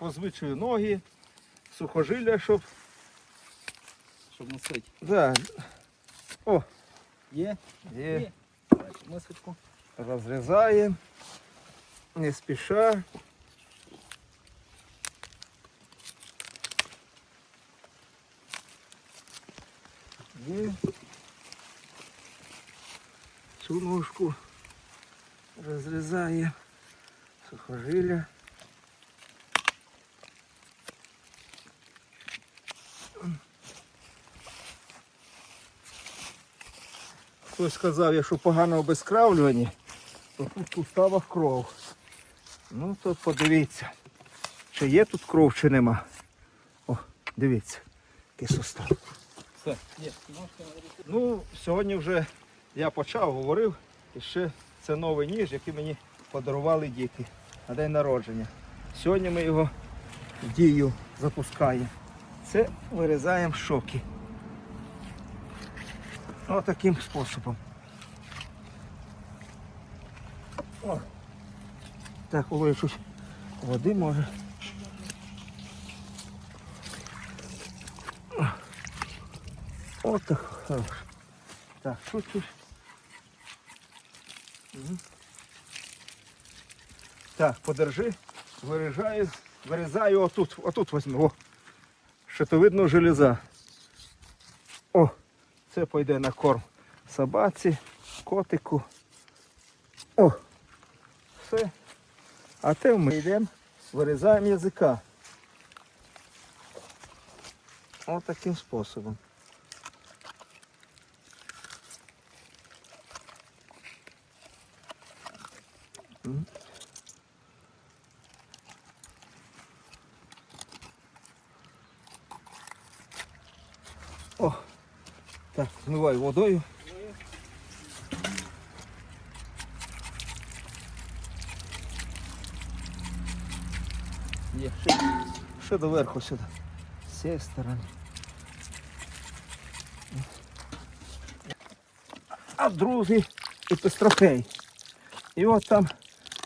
позвичую ноги, сухожилля, щоб. Щоб носити. Да. О, Є? є. Бачиш, Мисочку. Розрізаємо. Не спіша. Є. Цю ножку розрізаємо. Сухожилля. Хтось сказав, якщо погано обезкравлювані, то тут в суставах кров. Ну то подивіться, чи є тут кров, чи нема. О, дивіться, який сустав. Все, є. Ну, сьогодні вже я почав, говорив, і ще це новий ніж, який мені подарували діти на день народження. Сьогодні ми його в дію запускаємо. Це вирізаємо шоки. Ось таким способом. О. Так, Олег, щось води може. От так хорош. Так, чуть-чуть. Мгм. Так, подержи, вирізаю, вирізаю отут, отут візьму. О. Щитовидного железа. Це пойде на корм собаці, котику. О, все. А те ми йдемо, вирізаємо язика. Отаким От способом. М. О, так, змиваю водою. Є. Ще, ще доверху сюди. З цієї сторони. А другий епістрофей. І от там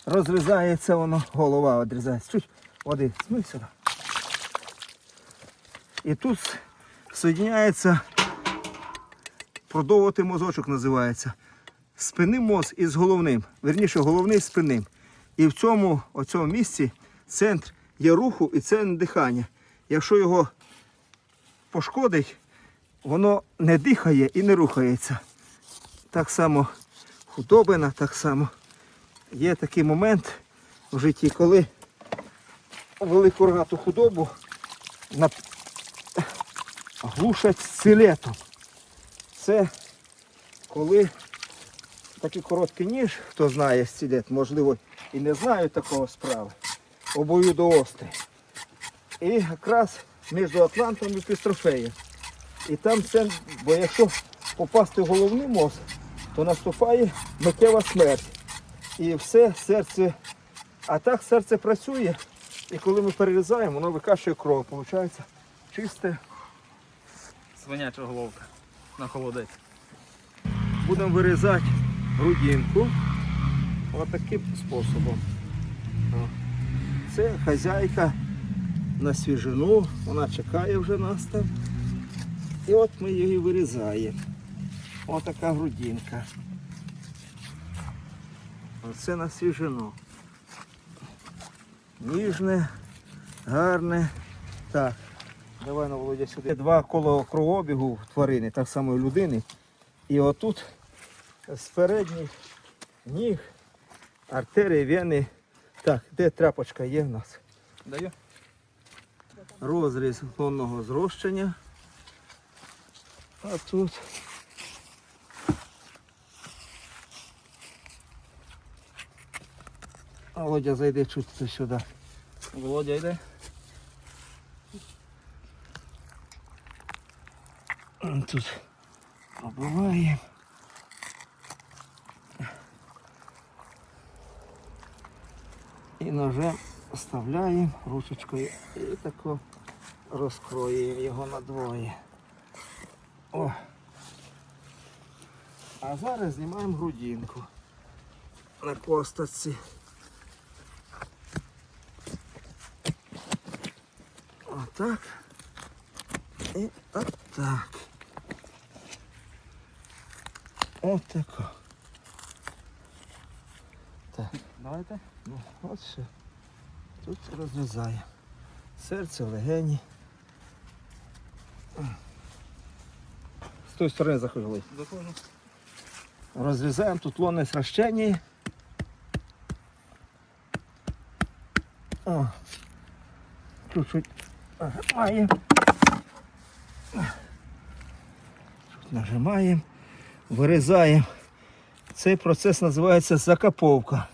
розрізається воно, голова відрізається. Чуть води, змий сюди. І тут соєдняється, продовгувати мозочок називається. Спинним мозг із головним. Верніше, головний з спинним. І в цьому, оцьому місці центр є руху і центр дихання. Якщо його пошкодить, воно не дихає і не рухається. Так само худобина, так само є такий момент в житті, коли велику рогату худобу глушать силетом. Це коли такий короткий ніж, хто знає стілет, можливо, і не знають такого справи, обоюдоострий. І якраз між Атлантом і Пістрофеєм. І там це, бо якщо попасти в головний мозок, то наступає миттєва смерть. І все серце, а так серце працює, і коли ми перерізаємо, воно викашує кров. Виходить чисте. Свиняча головка на холодець. Будемо вирізати грудинку отаким способом. Це хазяйка на свіжину, вона чекає вже нас там. І от ми її вирізаємо. Отака грудинка. Оце на свіжину. Ніжне, гарне. Так, давай на Володя сюди. Два коло кровообігу тварини, так само і людини. І отут з передніх ніг, артерії, вени. Так, де тряпочка є в нас? Даю. Розріз лонного зрощення. А тут. Володя, зайди чуть сюди. Володя йде. Тут оббиваємо. І ножем вставляємо ручечкою і тако розкроюємо його надвоє. О. А зараз знімаємо грудинку на косточці. Отак. І отак. Отако. Так. Давайте. Ну, от все. Тут розрізаємо. Серце, легені. З тої сторони заходили. Заходжу. Розрізаємо тут лонне сращення. О. Чуть-чуть нажимаємо. Нажимаємо. Вирізаємо. Цей процес називається закаповка.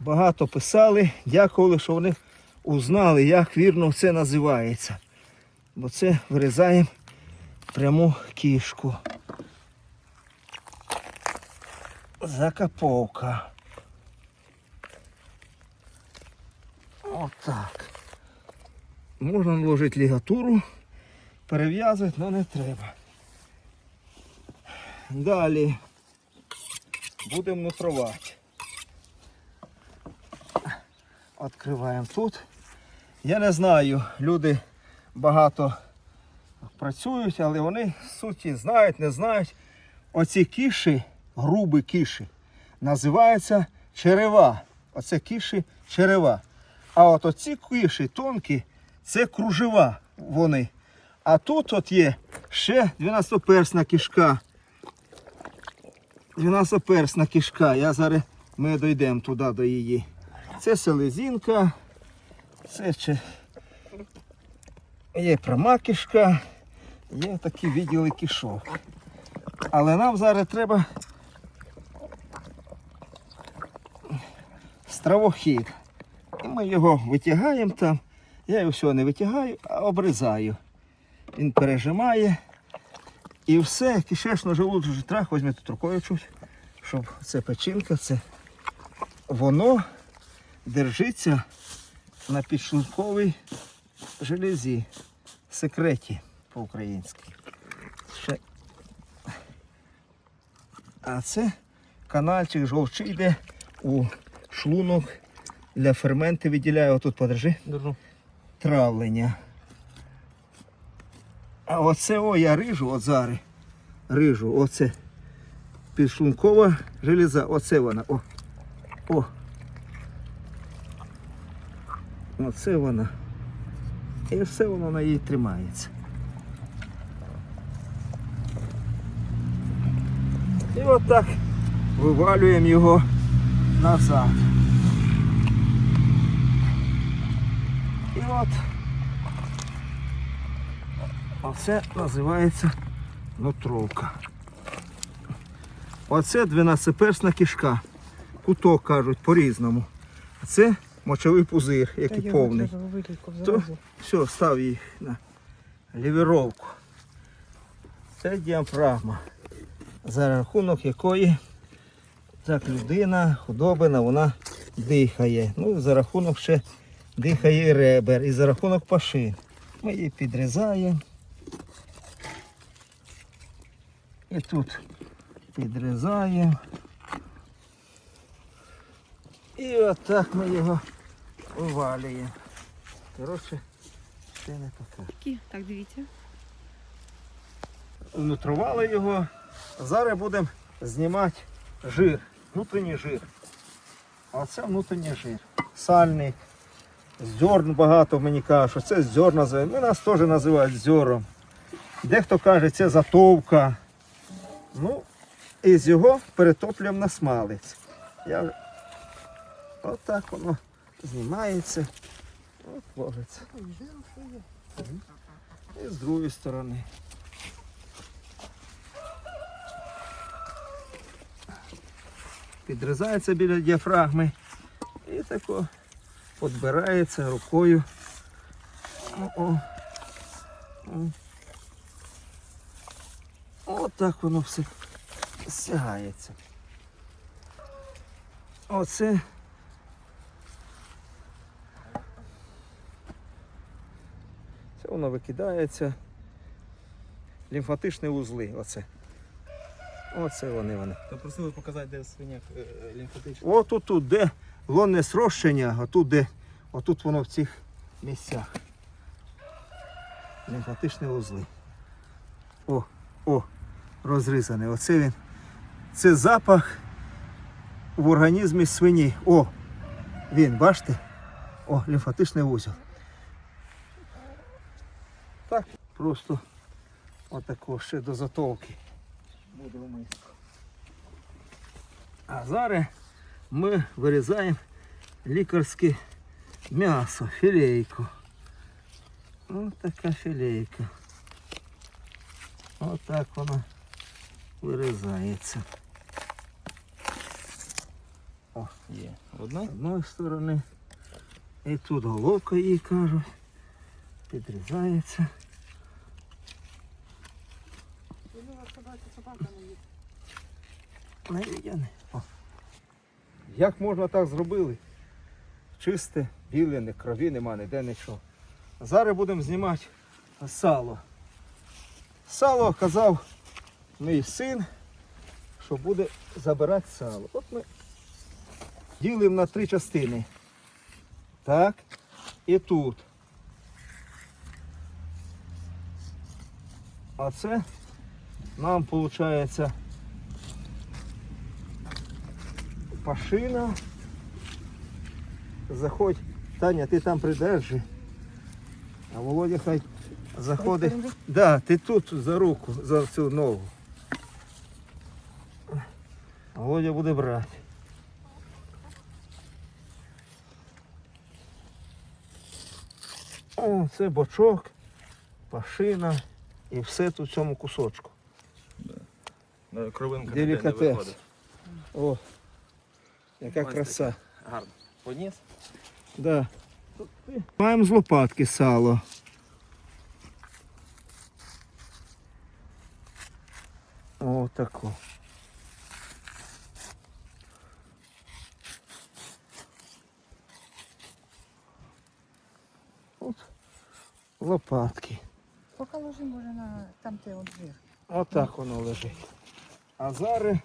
Багато писали, дякували, що вони узнали, як вірно це називається. Бо це вирізаємо пряму кішку. Закаповка. Отак. Можна наложити лігатуру, перев'язувати, але не треба. Далі будемо нутрувати. Відкриваємо тут. Я не знаю, люди багато працюють, але вони суті знають, не знають. Оці кіші, грубі кіші, називаються черева. Оце кіші черева. А от оці кіші тонкі, це кружева вони. А тут от є ще 12-персна кішка. 12-персна кішка. Я зараз ми дійдемо туди до її. Це селезінка. Це ще є пряма кішка. Є такі відділи кішок. Але нам зараз треба стравохід. І ми його витягаємо там. Я його всього не витягаю, а обрізаю. Він пережимає. І все, кишечно желудочний трах, візьми тут рукою чуть, щоб це печінка, це воно держиться на підшлунковій железі. Секреті по-українськи. Ще. А це канальчик жовчий йде у шлунок для ферменти виділяє. Отут подержи Держу. травлення. А оце о, я рижу, от зараз. Рижу, оце підшлункова железа, оце вона. О. О. Оце вона. І все воно на їй тримається. І отак вивалюємо його назад. І от оце називається нутровка. Оце 12-персна кишка. Куток кажуть по-різному. А це мочовий пузир, який повний. То все, став їх на лівіровку. Це діафрагма, за рахунок якої так людина, худобина, вона дихає. Ну за рахунок ще дихає ребер, і за рахунок пашин. Ми її підрізаємо. І тут підрізаємо. І отак ми його вивалюємо. Коротше, ще не таке. Так дивіться. Внутрували його. Зараз будемо знімати жир, внутрішній жир. А це внутрішній жир. Сальний. Зерн багато мені кажуть, що це зерн називають. Ми нас теж називають зерном. Дехто каже, це затовка. Ну, і з його перетоплюємо на смалець. Я... Отак воно знімається. От ложиться. І з другої сторони. Підрізається біля діафрагми і тако підбирається рукою. О-о. Так воно все стягається. Оце. Це воно викидається. Лімфатичні вузли. Оце. Оце вони вони. То просили показати, де свиня е, е. От тут, тут, де лонне срощення, а тут де, отут воно в цих місцях. лімфатичні вузли. О, о, розрізаний. Оце він. Це запах в організмі свині. О, він, бачите? О, лімфатичний вузол. Так, просто отако ще до затолки. Буде в миску. А зараз ми вирізаємо лікарське м'ясо, філейку. Ось така філейка. Отак вона вирізається. О, Є. Одна? з одної сторони. І тут головка її кажуть. Підрізається. Навідяне. О. Як можна так зробили? Чисте, біле, не крові нема, ніде нічого. Зараз будемо знімати сало. Сало казав мій син, що буде забирати сало. От ми ділимо на три частини. Так. І тут. А це нам виходить пашина. Заходь. Таня, ти там придержи. А Володя хай заходить. Да, ти тут за руку, за цю ногу. Володя буде брати. О, це бочок, пашина і все тут в цьому кусочку. Да, кровинка не виходить. О, яка Ось краса. Гарно. Поніс? Да. Маємо з лопатки сало. О, тако. От лопатки. Покажи, може, на там ти от жир. Отак воно лежить. А зараз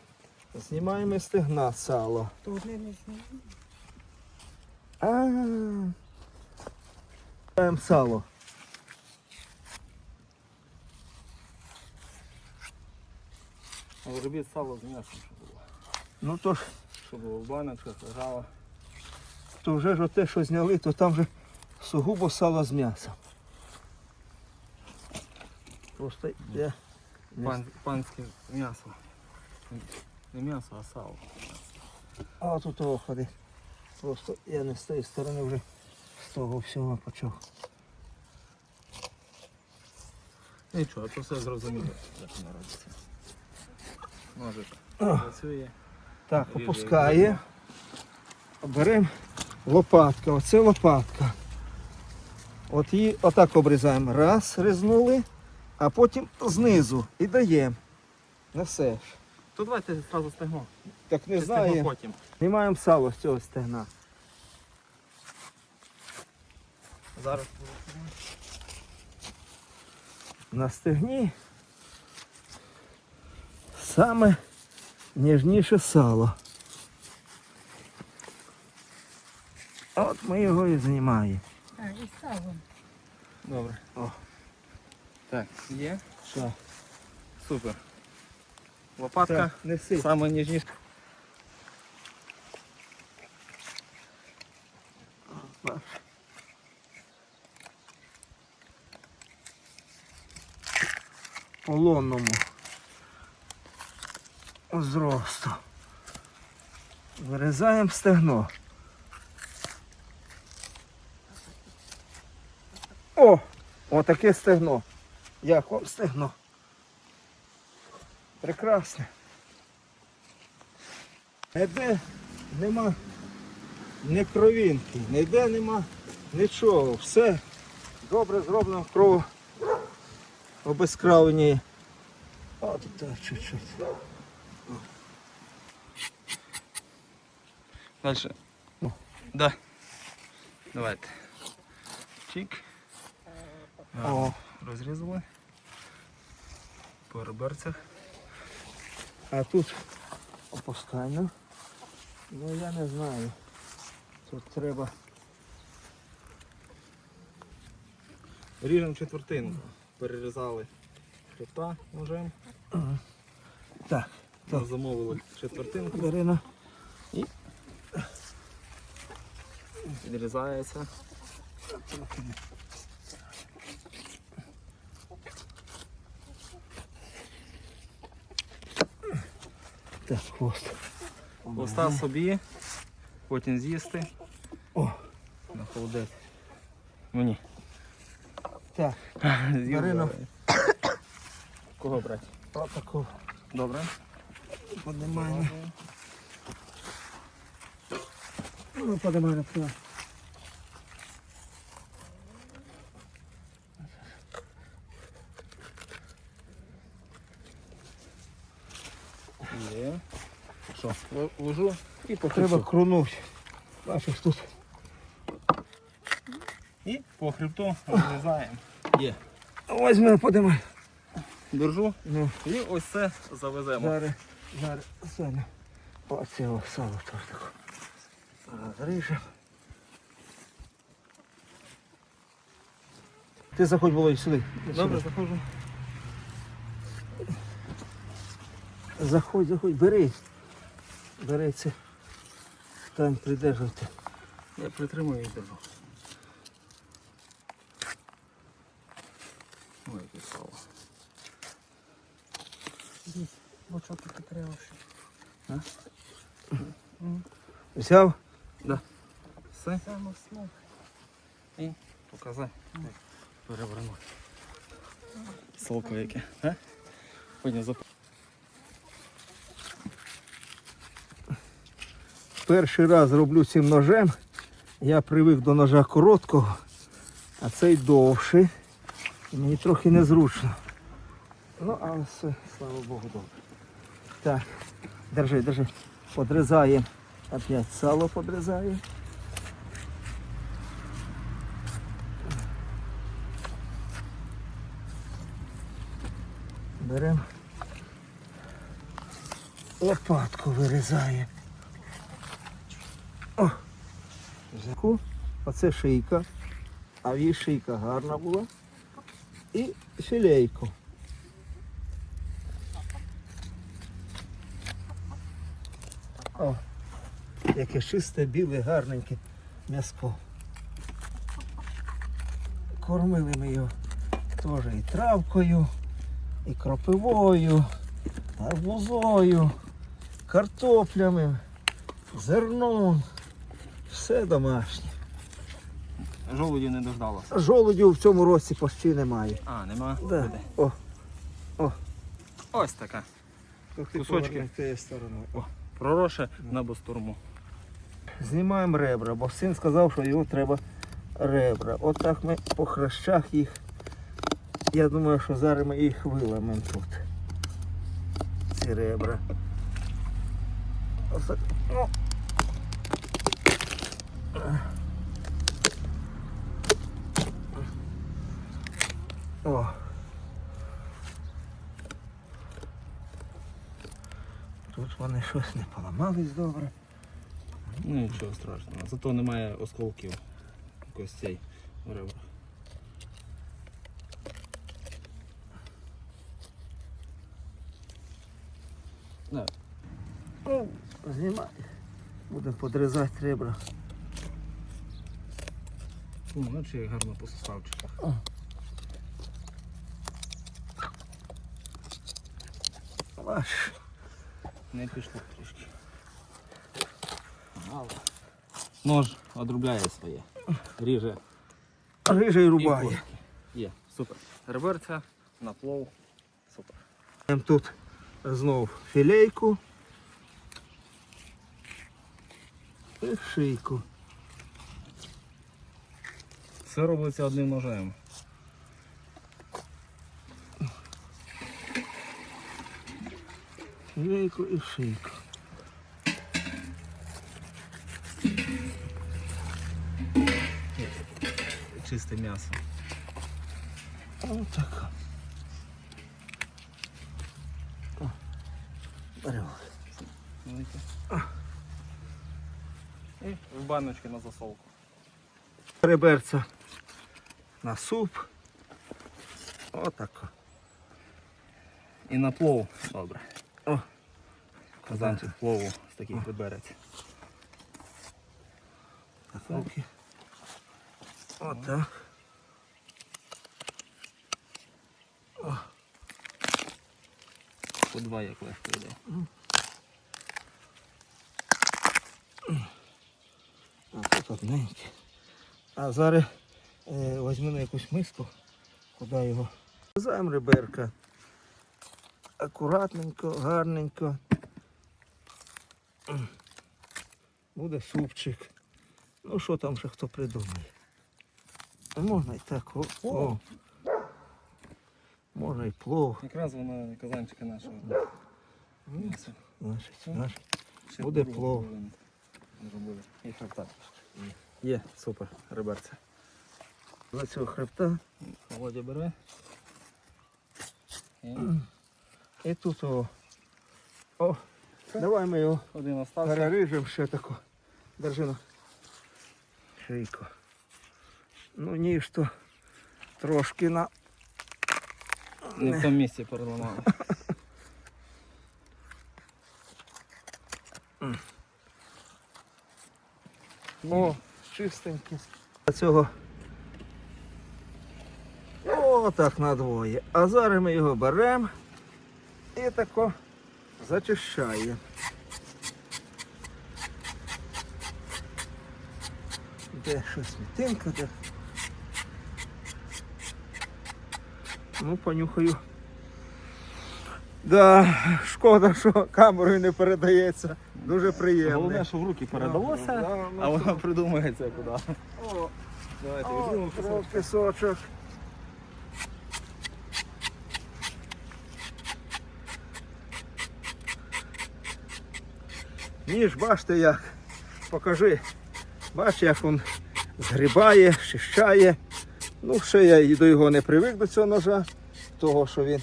знімаємо стегна сало. Тут не лишнє. А. Сало. Але робіть сало з м'ясом, щоб було. Ну то ж, Щоб було в баночках, лежало. то вже ж те, що зняли, то там же сугубо сало з м'ясом. Просто я Пан, панське м'ясо. Не м'ясо, а сало. А тут того ходи. Просто я не з тієї сторони вже з того всього почав. Нічого, то все зрозуміло, як воно робиться. Ножик працює. Так, Ріже, опускає. Беремо лопатка. Оце лопатка. От її отак обрізаємо. Раз, різнули, а потім знизу і даємо. Несеш. То давайте одразу стегно. Так не Чи стегно знаю. потім. Знімаємо сало з цього стегна. Зараз. На стегні саме ніжніше сало. От ми його і знімаємо. А, і сало. Добре. О. Так, є. Що? Супер. Лопатка. Неси. Саме ніжніше. полонному зросту. Вирізаємо стегно. О! Отаке стегно. Як вам стегно? Прекрасне. Ніде нема ні кровінки, ніде нема нічого. Все добре зроблено в кров обезкравлені. От так, чуть-чуть. Дальше. О. Да. Давайте. Чик. О, Розрізали. По реберцях. а тут опускально. Ну я не знаю. Тут треба. Ріжемо четвертинку. Перерізали хребта ножем. Так, Так. Замовили четвертинку. Дарина. І Відрізається. Так, хвост. Хвоста собі, потім з'їсти. О. На холодець. Мені. Так, З'їв Кого брати? отаку Добре. поднимаємо. Ну, поднимаємо туди. Є. Л- Ложу і по Треба хребту. крунути. Бачиш, тут І по хребту розрізаємо. Є. Возьми, подимай. Держу. Ну, І ось це завеземо. зараз, зараз, Саня. Оце о, сало таке. Розріжемо. Ти заходь, Володь, сюди. Добре, заходжу. Заходь, заходь, бери. Це. Там придержуйте. Я притримую і держу. Ой, яке сало. Бочок і підтримавши. Взяв? Все, Само смог. показай. Перевернути. Солко яке. Потім зап... Перший раз роблю цим ножем. Я привик до ножа короткого, а цей довший. Мені трохи незручно. Ну, але все, слава Богу, добре. Так, держи, держи. Подрізаємо. Опять сало подрізаємо. Беремо. Лопатку вирізаємо. О! Взяку. Оце шийка. А її шийка гарна була. І філейку. О, яке чисте, біле, гарненьке м'яско. Кормили ми його теж і травкою, і кропивою, арбузою, картоплями, зерном. Все домашнє. Жолуді не дождалося. Жолудів в цьому році почти немає. А, нема? Да. Буде. О, Ось така. Кусочки. О. Пророше на бастурму. Знімаємо ребра, бо син сказав, що його треба ребра. Отак ми по хрещах їх. Я думаю, що зараз ми їх виламемо тут. Ці ребра. Ось так. Ну. О. Тут вони щось не поламались добре. Ну нічого страшного. Зато немає осколків костей в ребрах. Да. Ну, знімай. Будемо подрізати ребра. Ну, як гарно по суставчиках. Ваш. Не пішло трішки. Мало. Нож одрубляє своє. Ріже Рижий і рубає. Є, супер. Реберця на плов. Супер. Тут знов філейку. І шийку. Все робиться одним ножем. Філейку і шийку. Чисте м'ясо. Отак. Беремо. І в баночки на засолку. Реберця на суп Отако. І на плов добре. О. Казанчик плову з таких вибереться. Руки. Отак. По два як легко йде. А тут одненьке. А зараз е, візьму на якусь миску, куди його. Займ реберка. Акуратненько, гарненько. Буде супчик. Ну що там ще хто придумає. Можна і так. О, о. Можна і плов. Якраз воно казанчика нашого. Значить, значить. Буде плов. І хребта. Є, супер, реберця. За цього хребта. Володя бере. І тут о. О, давай ми його один остався. переріжемо ще тако. Держи на шийку. Ну ніж то трошки на. Не в тому місці переламали. О, чистенький. Цього. О, так надвоє. А зараз ми його беремо і тако зачищаємо. Де щось мітинка, де. Ну, понюхаю. Да, шкода, що камерою не передається. Дуже приємно. Головне, що в руки передалося, Да, ну, а воно придумається куди. О, Давайте візьмемо пісочок. Ніж, бачите як. Покажи. Бач, як він згрібає, щищає. Ну, ще я і до його не привик до цього ножа, того, що він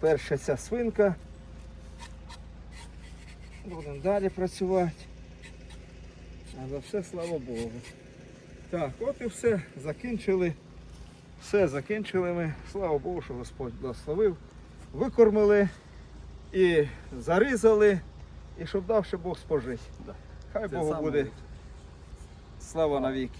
перша ця свинка. Будемо далі працювати. А за все слава Богу. Так, от і все. Закінчили. Все закінчили ми. Слава Богу, що Господь благословив. Викормили і зарізали, і щоб дав ще Бог спожити. Да. Хай Це Богу буде слава навіки.